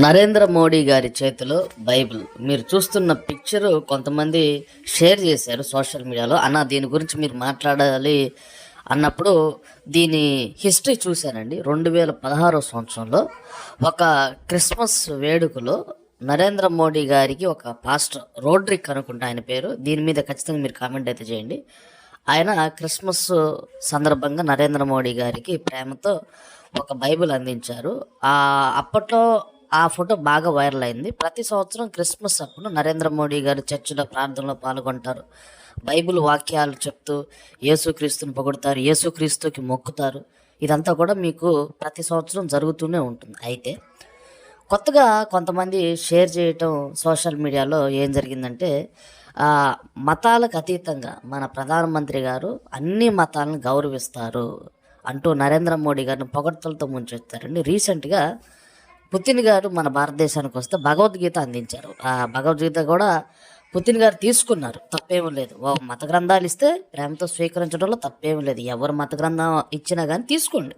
నరేంద్ర మోడీ గారి చేతిలో బైబిల్. మీరు చూస్తున్న పిక్చరు కొంతమంది షేర్ చేశారు సోషల్ మీడియాలో. అన్న దీని గురించి మీరు మాట్లాడాలి అన్నప్పుడు దీని హిస్టరీ చూశానండి. రెండు వేల పదహారో సంవత్సరంలో ఒక క్రిస్మస్ వేడుకలో నరేంద్ర మోడీ గారికి ఒక పాస్టర్ రోడ్రిక్ అనుకుంటా ఆయన పేరు. దీని మీద ఖచ్చితంగా మీరు కామెంట్ అయితే చేయండి. ఆయన క్రిస్మస్ సందర్భంగా నరేంద్ర మోడీ గారికి ప్రేమతో ఒక బైబిల్ అందించారు. అప్పట్లో ఆ ఫోటో బాగా వైరల్ అయింది. ప్రతి సంవత్సరం క్రిస్మస్ అప్పుడు నరేంద్ర మోడీ గారు చర్చిలో ప్రార్థనలో పాల్గొంటారు. బైబిల్ వాక్యాలు చెప్తూ యేసుక్రీస్తుని పొగుడతారు యేసుక్రీస్తుకి మొక్కుతారు. ఇదంతా కూడా మీకు ప్రతి సంవత్సరం జరుగుతూనే ఉంటుంది. అయితే కొత్తగా కొంతమంది షేర్ చేయటం సోషల్ మీడియాలో ఏం జరిగిందంటే మతాలకు అతీతంగా మన ప్రధానమంత్రి గారు అన్ని మతాలను గౌరవిస్తారు అంటూ నరేంద్ర మోడీ గారిని పొగడ్తలతో ముంచెత్తారండి. రీసెంట్గా పుతిన్ గారు మన భారతదేశానికి వస్తే భగవద్గీత అందించారు. ఆ భగవద్గీత కూడా పుతిన్ గారు తీసుకున్నారు. తప్పేమీ లేదు. ఓ మత గ్రంథాలు ఇస్తే ప్రేమతో స్వీకరించడంలో తప్పేమీ లేదు. ఎవరు మత గ్రంథం ఇచ్చినా కానీ తీసుకోండి.